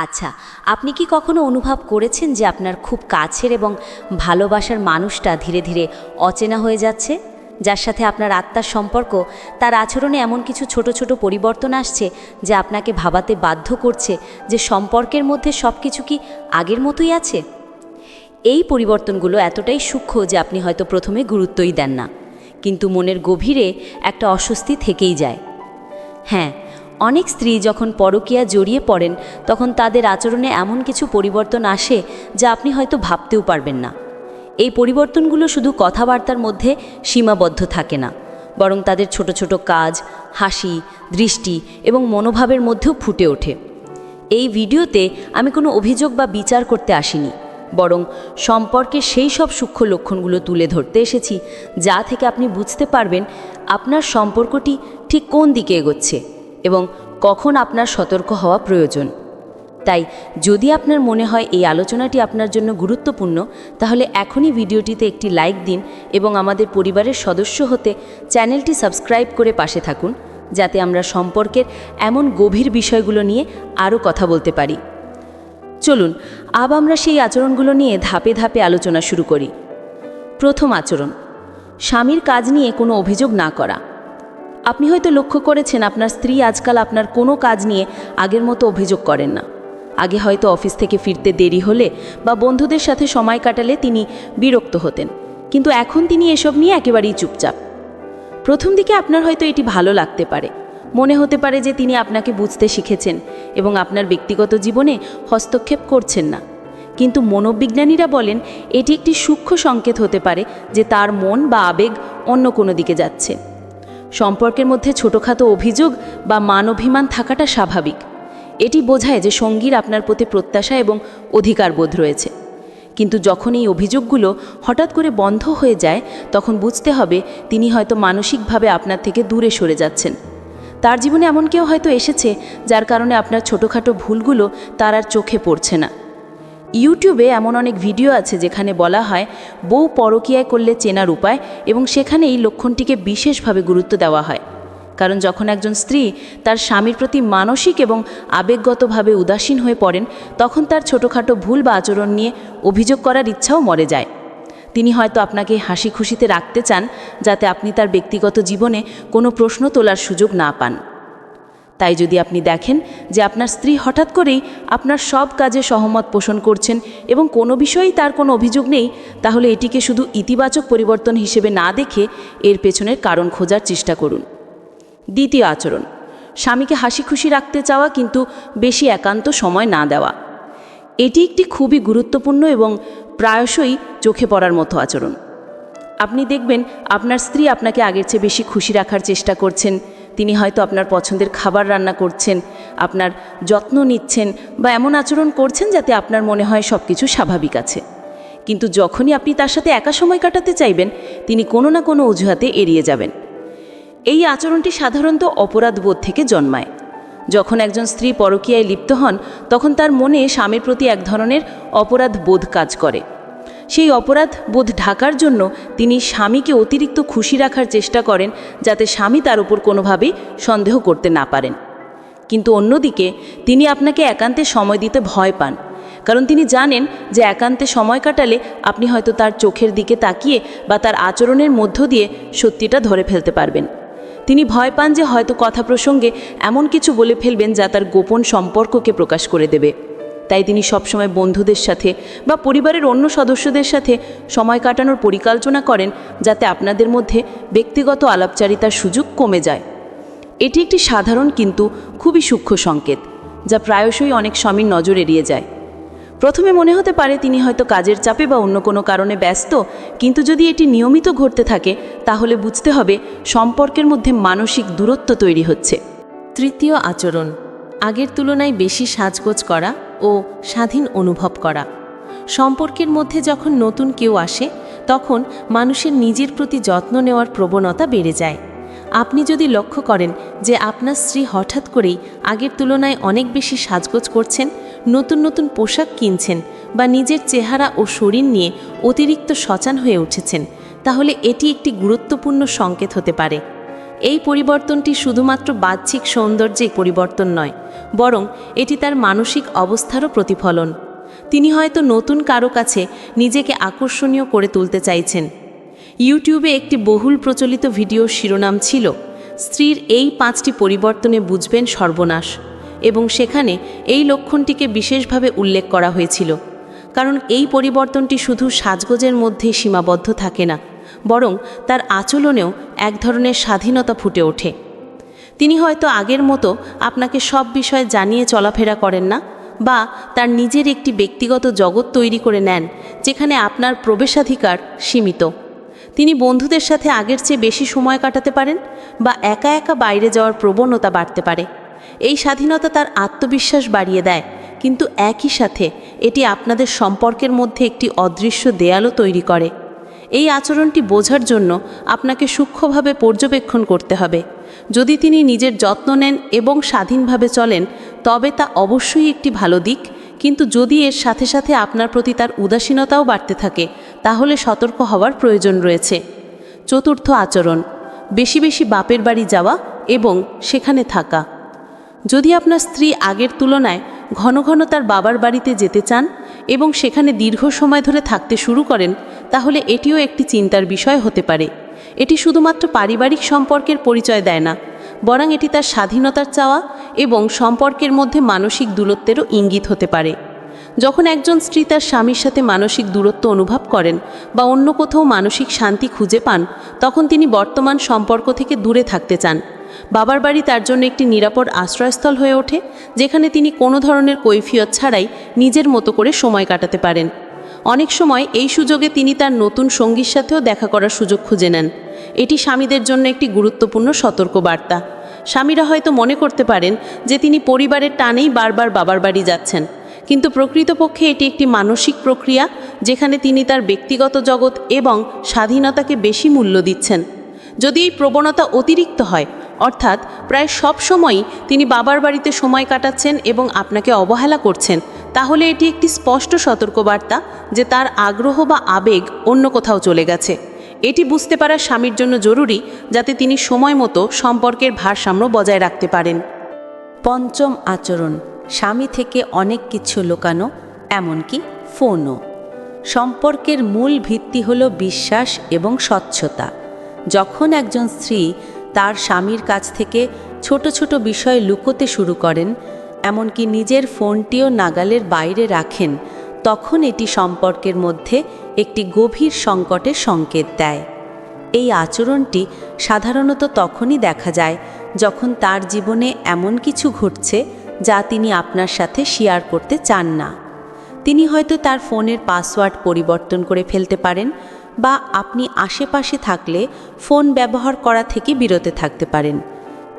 আচ্ছা আপনি কি কখনো অনুভব করেছেন যে আপনার খুব কাছের এবং ভালোবাসার মানুষটা ধীরে ধীরে অচেনা হয়ে যাচ্ছে? যার সাথে আপনার আত্মার সম্পর্ক, তার আচরণে এমন কিছু ছোট ছোট পরিবর্তন আসছে যা আপনাকে ভাবাতে বাধ্য করছে যে সম্পর্কের মধ্যে সব কিছু কি আগের মতোই আছে? এই পরিবর্তনগুলো এতটাই সূক্ষ্ম যে আপনি হয়তো প্রথমে গুরুত্বই দেন না। কিন্তু মনের গভীরে একটা অস্বস্তি থেকেই যায়। হ্যাঁ অনেক স্ত্রী যখন পরকীয়া জড়িয়ে পড়েন, তখন তাদের আচরণে এমন কিছু পরিবর্তন আসে যা আপনি হয়তো ভাবতেও পারবেন না। এই পরিবর্তনগুলো শুধু কথাবার্তার মধ্যে সীমাবদ্ধ থাকে না, বরং তাদের ছোট ছোট কাজ, হাসি, দৃষ্টি এবং মনোভাবের মধ্যেও ফুটে ওঠে। এই ভিডিওতে আমি কোনো অভিযোগ বা বিচার করতে আসিনি, বরং সম্পর্কে সেই সব সূক্ষ্ম লক্ষণগুলো তুলে ধরতে এসেছি, যা থেকে আপনি বুঝতে পারবেন আপনার সম্পর্কটি ঠিক কোন দিকে এগোচ্ছে। এবং কখন আপনার সতর্ক হওয়া প্রয়োজন। তাই যদি আপনার মনে হয় এই আলোচনাটি আপনার জন্য গুরুত্বপূর্ণ, তাহলে এখনই ভিডিওটিতে একটি লাইক দিন এবং আমাদের পরিবারের সদস্য হতে চ্যানেলটি সাবস্ক্রাইব করে পাশে থাকুন, যাতে আমরা সম্পর্কের এমন গভীর বিষয়গুলো নিয়ে আরও কথা বলতে পারি। চলুন, আব আমরা সেই আচরণগুলো নিয়ে ধাপে ধাপে আলোচনা শুরু করি। প্রথম আচরণ, স্বামীর কাজ নিয়ে কোনো অভিযোগ না করা। আপনি হয়তো লক্ষ্য করেছেন আপনার স্ত্রী আজকাল আপনার কোনো কাজ নিয়ে আগের মতো অভিযোগ করেন না। আগে হয়তো অফিস থেকে ফিরতে দেরি হলে বা বন্ধুদের সাথে সময় কাটালে তিনি বিরক্ত হতেন। কিন্তু এখন তিনি এসব নিয়ে একেবারেই চুপচাপ। প্রথম দিকে আপনার হয়তো এটি ভালো লাগতে পারে। মনে হতে পারে যে তিনি আপনাকে বুঝতে শিখেছেন এবং আপনার ব্যক্তিগত জীবনে হস্তক্ষেপ করছেন না। কিন্তু মনোবিজ্ঞানীরা বলেন, এটি একটি সূক্ষ্ম সংকেত হতে পারে যে তার মন বা আবেগ অন্য কোনো দিকে যাচ্ছে। সম্পর্কের মধ্যে ছোটোখাটো অভিযোগ বা মানভিমান থাকাটা স্বাভাবিক। এটি বোঝায় যে সঙ্গীর আপনার প্রতি প্রত্যাশা এবং অধিকার বোধ রয়েছে। কিন্তু যখন এই অভিযোগগুলো হঠাৎ করে বন্ধ হয়ে যায়, তখন বুঝতে হবে তিনি হয়তো মানসিকভাবে আপনার থেকে দূরে সরে যাচ্ছেন। তার জীবনে এমন কেউ হয়তো এসেছে, যার কারণে আপনার ছোটোখাটো ভুলগুলো তার আর চোখে পড়ছে না। ইউটিউবে এমন অনেক ভিডিও আছে যেখানে বলা হয়, বউ পরকীয়ায় করলে চেনার উপায় এবং সেখানে এই লক্ষণটিকে বিশেষভাবে গুরুত্ব দেওয়া হয়। কারণ যখন একজন স্ত্রী তার স্বামীর প্রতি মানসিক এবং আবেগগতভাবে উদাসীন হয়ে পড়েন, তখন তার ছোটোখাটো ভুল বা আচরণ নিয়ে অভিযোগ করার ইচ্ছাও মরে যায়। তিনি হয়তো আপনাকে হাসি খুশিতে রাখতে চান, যাতে আপনি তার ব্যক্তিগত জীবনে কোনো প্রশ্ন তোলার সুযোগ না পান। তাই যদি আপনি দেখেন যে আপনার স্ত্রী হঠাৎ করেই আপনার সব কাজে সহমত পোষণ করছেন এবং কোনো বিষয়েই তার কোনো অভিযোগ নেই, তাহলে এটিকে শুধু ইতিবাচক পরিবর্তন হিসেবে না দেখে এর পেছনের কারণ খোঁজার চেষ্টা করুন। দ্বিতীয় আচরণ, স্বামীকে হাসি খুশি রাখতে চাওয়া কিন্তু বেশি একান্ত সময় না দেওয়া। এটি একটি খুবই গুরুত্বপূর্ণ এবং প্রায়শই চোখে পড়ার মতো আচরণ। আপনি দেখবেন আপনার স্ত্রী আপনাকে আগের চেয়ে বেশি খুশি রাখার চেষ্টা করছেন তিনি হয়তো আপনার পছন্দের খাবার রান্না করছেন, আপনার যত্ন নিচ্ছেন বা এমন আচরণ করছেন যাতে আপনার মনে হয় সব কিছু স্বাভাবিক আছে। কিন্তু যখনই আপনি তার সাথে একা সময় কাটাতে চাইবেন, তিনি কোনো না কোনো অজুহাতে এড়িয়ে যাবেন। এই আচরণটি সাধারণত অপরাধবোধ থেকে জন্মায়। যখন একজন স্ত্রী পরকীয়ায় লিপ্ত হন, তখন তার মনে স্বামীর প্রতি এক ধরনের অপরাধ বোধ কাজ করে। সেই অপরাধ বোধ ঢাকার জন্য তিনি স্বামীকে অতিরিক্ত খুশি রাখার চেষ্টা করেন যাতে স্বামী তার উপর কোনোভাবেই সন্দেহ করতে না পারেন। কিন্তু অন্যদিকে তিনি আপনাকে একান্তে সময় দিতে ভয় পান, কারণ তিনি জানেন যে একান্তে সময় কাটালে আপনি হয়তো তার চোখের দিকে তাকিয়ে বা তার আচরণের মধ্য দিয়ে সত্যিটা ধরে ফেলতে পারবেন। তিনি ভয় পান যে হয়তো কথা প্রসঙ্গে এমন কিছু বলে ফেলবেন যা তার গোপন সম্পর্ককে প্রকাশ করে দেবে। তাই তিনি সবসময় বন্ধুদের সাথে বা পরিবারের অন্য সদস্যদের সাথে সময় কাটানোর পরিকল্পনা করেন যাতে আপনাদের মধ্যে ব্যক্তিগত আলাপচারিতার সুযোগ কমে যায়। এটি একটি সাধারণ কিন্তু খুবই সূক্ষ্ম সংকেত, যা প্রায়শই অনেক স্বামীর নজর এড়িয়ে যায়। প্রথমে মনে হতে পারে তিনি হয়তো কাজের চাপে বা অন্য কোনো কারণে ব্যস্ত, কিন্তু যদি এটি নিয়মিত ঘটতে থাকে, তাহলে বুঝতে হবে সম্পর্কের মধ্যে মানসিক দূরত্ব তৈরি হচ্ছে। তৃতীয় আচরণ আগের তুলনায় বেশি সাজগোজ করা ও স্বাধীন অনুভব করা। সম্পর্কের মধ্যে যখন নতুন কেউ আসে, তখন মানুষের নিজের প্রতি যত্ন নেওয়ার প্রবণতা বেড়ে যায়। আপনি যদি লক্ষ্য করেন যে আপনার স্ত্রী হঠাৎ করেই আগের তুলনায় অনেক বেশি সাজগোজ করছেন, নতুন নতুন পোশাক কিনছেন বা নিজের চেহারা ও শরীর নিয়ে অতিরিক্ত সচান হয়ে উঠেছেন, তাহলে এটি একটি গুরুত্বপূর্ণ সংকেত হতে পারে। এই পরিবর্তনটি শুধুমাত্র বাহ্যিক সৌন্দর্যে পরিবর্তন নয়, বরং এটি তার মানসিক অবস্থারও প্রতিফলন। তিনি হয়তো নতুন কারও কাছে নিজেকে আকর্ষণীয় করে তুলতে চাইছেন। ইউটিউবে একটি বহুল প্রচলিত ভিডিওর শিরোনাম ছিল, স্ত্রীর এই পাঁচটি পরিবর্তনে বুঝবেন সর্বনাশ এবং সেখানে এই লক্ষণটিকে বিশেষভাবে উল্লেখ করা হয়েছিল। কারণ এই পরিবর্তনটি শুধু সাজগোজের মধ্যেই সীমাবদ্ধ থাকে না বরং তার আচরণেও এক ধরনের স্বাধীনতা ফুটে ওঠে। তিনি হয়তো আগের মতো আপনাকে সব বিষয়ে জানিয়ে চলাফেরা করেন না বা তার নিজের একটি ব্যক্তিগত জগৎ তৈরি করে নেন যেখানে আপনার প্রবেশাধিকার সীমিত। তিনি বন্ধুদের সাথে আগের চেয়ে বেশি সময় কাটাতে পারেন বা একা একা বাইরে যাওয়ার প্রবণতা বাড়তে পারে। এই স্বাধীনতা তার আত্মবিশ্বাস বাড়িয়ে দেয়, কিন্তু একই সাথে এটি আপনাদের সম্পর্কের মধ্যে একটি অদৃশ্য দেয়ালও তৈরি করে। এই আচরণটি বোঝার জন্য আপনাকে সূক্ষ্মভাবে পর্যবেক্ষণ করতে হবে। যদি তিনি নিজের যত্ন নেন এবং স্বাধীনভাবে চলেন, তবে তা অবশ্যই একটি ভালো দিক। কিন্তু যদি এর সাথে সাথে আপনার প্রতি তার উদাসীনতাও বাড়তে থাকে, তাহলে সতর্ক হওয়ার প্রয়োজন রয়েছে। চতুর্থ আচরণ, বেশি বেশি বাপের বাড়ি যাওয়া এবং সেখানে থাকা। যদি আপনার স্ত্রী আগের তুলনায় ঘন ঘন তার বাবার বাড়িতে যেতে চান এবং সেখানে দীর্ঘ সময় ধরে থাকতে শুরু করেন, তাহলে এটিও একটি চিন্তার বিষয় হতে পারে। এটি শুধুমাত্র পারিবারিক সম্পর্কের পরিচয় দেয় না, বরং এটি তার স্বাধীনতার চাওয়া এবং সম্পর্কের মধ্যে মানসিক দূরত্বেরও ইঙ্গিত হতে পারে। যখন একজন স্ত্রী তার স্বামীর সাথে মানসিক দূরত্ব অনুভব করেন বা অন্য কোথাও মানসিক শান্তি খুঁজে পান, তখন তিনি বর্তমান সম্পর্ক থেকে দূরে থাকতে চান। বাবার বাড়ি তার জন্য একটি নিরাপদ আশ্রয়স্থল হয়ে ওঠে, যেখানে তিনি কোনো ধরনের কৈফিয়ত ছাড়াই নিজের মতো করে সময় কাটাতে পারেন। অনেক সময় এই সুযোগে তিনি তার নতুন সঙ্গীর সাথেও দেখা করার সুযোগ খুঁজে নেন। এটি স্বামীদের জন্য একটি গুরুত্বপূর্ণ সতর্কবার্তা। স্বামীরা হয়তো মনে করতে পারেন যে তিনি পরিবারের টানেই বারবার বাবার বাড়ি যাচ্ছেন, কিন্তু প্রকৃতপক্ষে এটি একটি মানসিক প্রক্রিয়া, যেখানে তিনি তার ব্যক্তিগত জগৎ এবং স্বাধীনতাকে বেশি মূল্য দিচ্ছেন। যদি এই প্রবণতা অতিরিক্ত হয় অর্থাৎ প্রায় সব সময়ই তিনি বাবার বাড়িতে সময় কাটাচ্ছেন এবং আপনাকে অবহেলা করছেন। তাহলে এটি একটি স্পষ্ট সতর্কবার্তা যে তার আগ্রহ বা আবেগ অন্য কোথাও চলে গেছে। এটি বুঝতে পারা স্বামীর জন্য জরুরি যাতে তিনি সময় মতো সম্পর্কের ভারসাম্য বজায় রাখতে পারেন। পঞ্চম আচরণ, স্বামী থেকে অনেক কিছু লোকানো, এমনকি ফোনও। সম্পর্কের মূল ভিত্তি হল বিশ্বাস এবং স্বচ্ছতা। যখন একজন স্ত্রী তার স্বামীর কাছ থেকে ছোট ছোট বিষয় লুকোতে শুরু করেন, এমনকি নিজের ফোনটিও নাগালের বাইরে রাখেন। তখন এটি সম্পর্কের মধ্যে একটি গভীর সংকটের সংকেত দেয়। এই আচরণটি সাধারণত তখনই দেখা যায় যখন তার জীবনে এমন কিছু ঘটছে যা তিনি আপনার সাথে শেয়ার করতে চান না। তিনি হয়তো তার ফোনের পাসওয়ার্ড পরিবর্তন করে ফেলতে পারেন বা আপনি আশেপাশে থাকলে ফোন ব্যবহার করা থেকে বিরত থাকতে পারেন।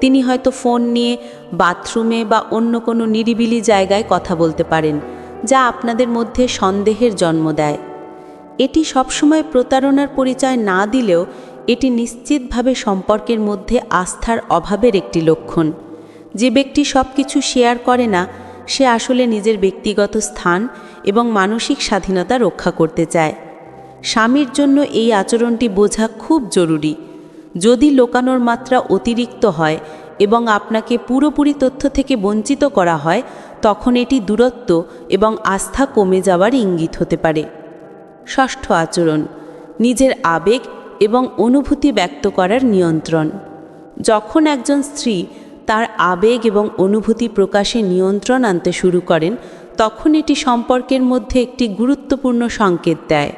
তিনি হয়তো ফোন নিয়ে বাথরুমে বা অন্য কোনো নিরিবিলি জায়গায় কথা বলতে পারেন, যা আপনাদের মধ্যে সন্দেহের জন্ম দেয়। এটি সবসময় প্রতারণার পরিচয় না দিলেও এটি নিশ্চিতভাবে সম্পর্কের মধ্যে আস্থার অভাবের একটি লক্ষণ। যে ব্যক্তি সব কিছু শেয়ার করে না, সে আসলে নিজের ব্যক্তিগত স্থান এবং মানসিক স্বাধীনতা রক্ষা করতে চায়। স্বামীর জন্য এই আচরণটি বোঝা খুব জরুরি। যদি লোকানোর মাত্রা অতিরিক্ত হয় এবং আপনাকে পুরোপুরি তথ্য থেকে বঞ্চিত করা হয়, তখন এটি দূরত্ব এবং আস্থা কমে যাওয়ার ইঙ্গিত হতে পারে। ষষ্ঠ আচরণ, নিজের আবেগ এবং অনুভূতি ব্যক্ত করার নিয়ন্ত্রণ। যখন একজন স্ত্রী তার আবেগ এবং অনুভূতি প্রকাশে নিয়ন্ত্রণ আনতে শুরু করেন, তখন এটি সম্পর্কের মধ্যে একটি গুরুত্বপূর্ণ সংকেত দেয়।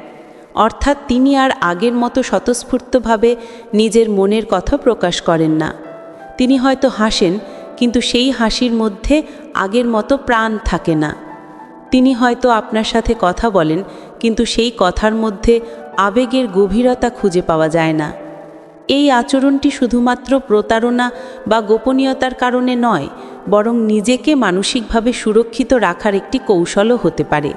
অর্থাৎ তিনি আর আগের মতো স্বতঃস্ফূর্তভাবে নিজের মনের কথা প্রকাশ করেন না। তিনি হয়তো হাসেন, কিন্তু সেই হাসির মধ্যে আগের মতো প্রাণ থাকে না। তিনি হয়তো আপনার সাথে কথা বলেন, কিন্তু সেই কথার মধ্যে আবেগের গভীরতা খুঁজে পাওয়া যায় না। এই আচরণটি শুধুমাত্র প্রতারণা বা গোপনীয়তার কারণে নয়, বরং নিজেকে মানসিকভাবে সুরক্ষিত রাখার একটি কৌশলও হতে পারে।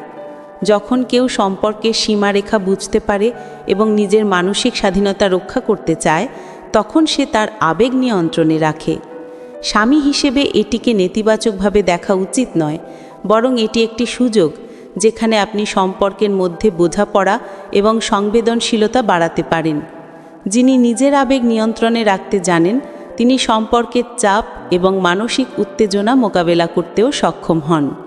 যখন কেউ সম্পর্কের সীমারেখা বুঝতে পারে এবং নিজের মানসিক স্বাধীনতা রক্ষা করতে চায়, তখন সে তার আবেগ নিয়ন্ত্রণে রাখে। স্বামী হিসেবে এটিকে নেতিবাচকভাবে দেখা উচিত নয়, বরং এটি একটি সুযোগ যেখানে আপনি সম্পর্কের মধ্যে বোঝাপড়া এবং সংবেদনশীলতা বাড়াতে পারেন। যিনি নিজের আবেগ নিয়ন্ত্রণে রাখতে জানেন, তিনি সম্পর্কের চাপ এবং মানসিক উত্তেজনা মোকাবেলা করতেও সক্ষম হন।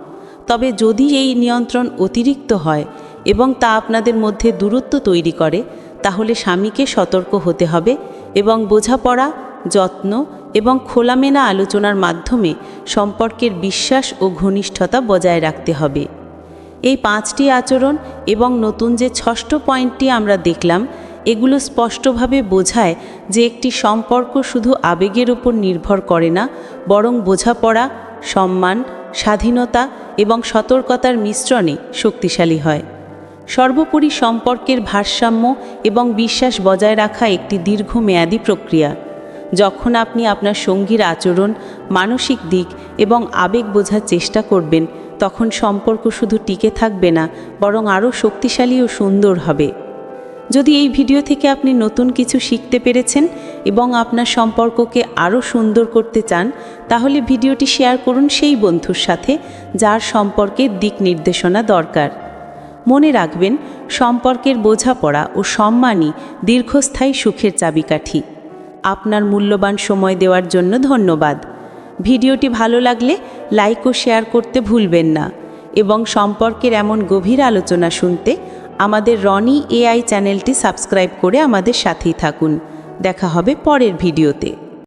তবে যদি এই নিয়ন্ত্রণ অতিরিক্ত হয় এবং তা আপনাদের মধ্যে দূরত্ব তৈরি করে, তাহলে স্বামীকে সতর্ক হতে হবে এবং বোঝাপড়া, যত্ন এবং খোলামেলা আলোচনার মাধ্যমে সম্পর্কের বিশ্বাস ও ঘনিষ্ঠতা বজায় রাখতে হবে। এই পাঁচটি আচরণ এবং নতুন যে ষষ্ঠ পয়েন্টটি আমরা দেখলাম, এগুলো স্পষ্টভাবে বোঝায় যে একটি সম্পর্ক শুধু আবেগের উপর নির্ভর করে না, বরং বোঝাপড়া, সম্মান, স্বাধীনতা এবং সতর্কতার মিশ্রণে শক্তিশালী হয়। সর্বোপরি সম্পর্কের ভারসাম্য এবং বিশ্বাস বজায় রাখা একটি দীর্ঘমেয়াদী প্রক্রিয়া, যখন আপনি আপনার সঙ্গীর আচরণ, মানসিক দিক এবং আবেগ বোঝার চেষ্টা করবেন, তখন সম্পর্ক শুধু টিকে থাকবে না, বরং আরও শক্তিশালী ও সুন্দর হবে। যদি এই ভিডিও থেকে আপনি নতুন কিছু শিখতে পেরেছেন এবং আপনার সম্পর্ককে আরও সুন্দর করতে চান, তাহলে ভিডিওটি শেয়ার করুন সেই বন্ধুর সাথে যার সম্পর্কে দিক নির্দেশনা দরকার। মনে রাখবেন, সম্পর্কের বোঝাপড়া ও সম্মানই দীর্ঘস্থায়ী সুখের চাবিকাঠি। আপনার মূল্যবান সময় দেওয়ার জন্য ধন্যবাদ। ভিডিওটি ভালো লাগলে লাইক ও শেয়ার করতে ভুলবেন না এবং সম্পর্কের এমন গভীর আলোচনা শুনতে আমাদের রনি এআই চ্যানেলটি সাবস্ক্রাইব করে আমাদের সাথেই থাকুন। দেখা হবে পরের ভিডিওতে।